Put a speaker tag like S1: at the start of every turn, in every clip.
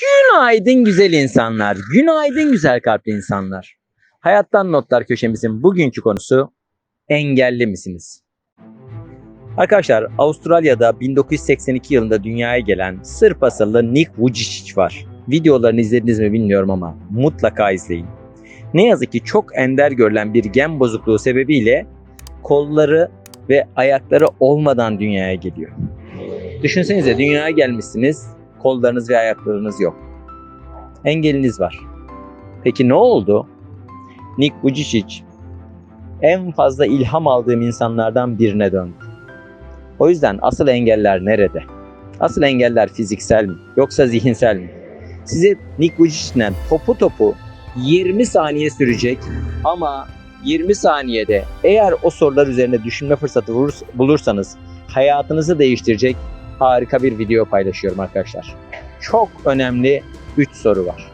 S1: Günaydın güzel insanlar. Günaydın güzel kalpli insanlar. Hayattan Notlar köşemizin bugünkü konusu engelli misiniz? Arkadaşlar Avustralya'da 1982 yılında dünyaya gelen Sırp asıllı Nick Vujicic var. Videolarını izlediniz mi bilmiyorum ama mutlaka izleyin. Ne yazık ki çok ender görülen bir gen bozukluğu sebebiyle kolları ve ayakları olmadan dünyaya geliyor. Düşünsenize dünyaya gelmişsiniz, kollarınız ve ayaklarınız yok. Engeliniz var. Peki ne oldu? Nick Vujicic en fazla ilham aldığım insanlardan birine döndü. O yüzden asıl engeller nerede? Asıl engeller fiziksel mi yoksa zihinsel mi? Size Nick Vujicic'den topu topu 20 saniye sürecek ama 20 saniyede eğer o sorular üzerine düşünme fırsatı bulursanız hayatınızı değiştirecek harika bir video paylaşıyorum arkadaşlar. Çok önemli 3 soru var.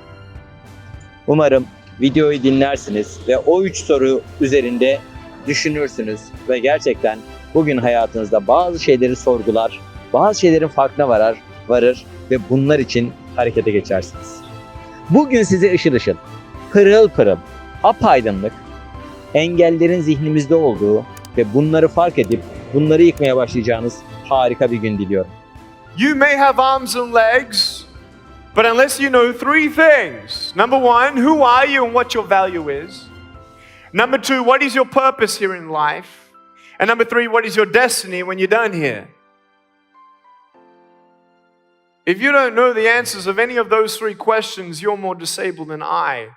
S1: Umarım videoyu dinlersiniz ve o 3 soru üzerinde düşünürsünüz ve gerçekten bugün hayatınızda bazı şeyleri sorgular, bazı şeylerin farkına varar, varır ve bunlar için harekete geçersiniz. Bugün size ışıl ışıl, pırıl pırıl, apaydınlık, engellerin zihnimizde olduğu ve bunları fark edip bunları yıkmaya başlayacağınız harika bir gün diliyorum.
S2: You may have arms and legs, but unless you know three things number one, who are you and what your value is? Number two, what is your purpose here in life? And number three, what is your destiny when you're done here? If you don't know the answers of any of those three questions, you're more disabled than I.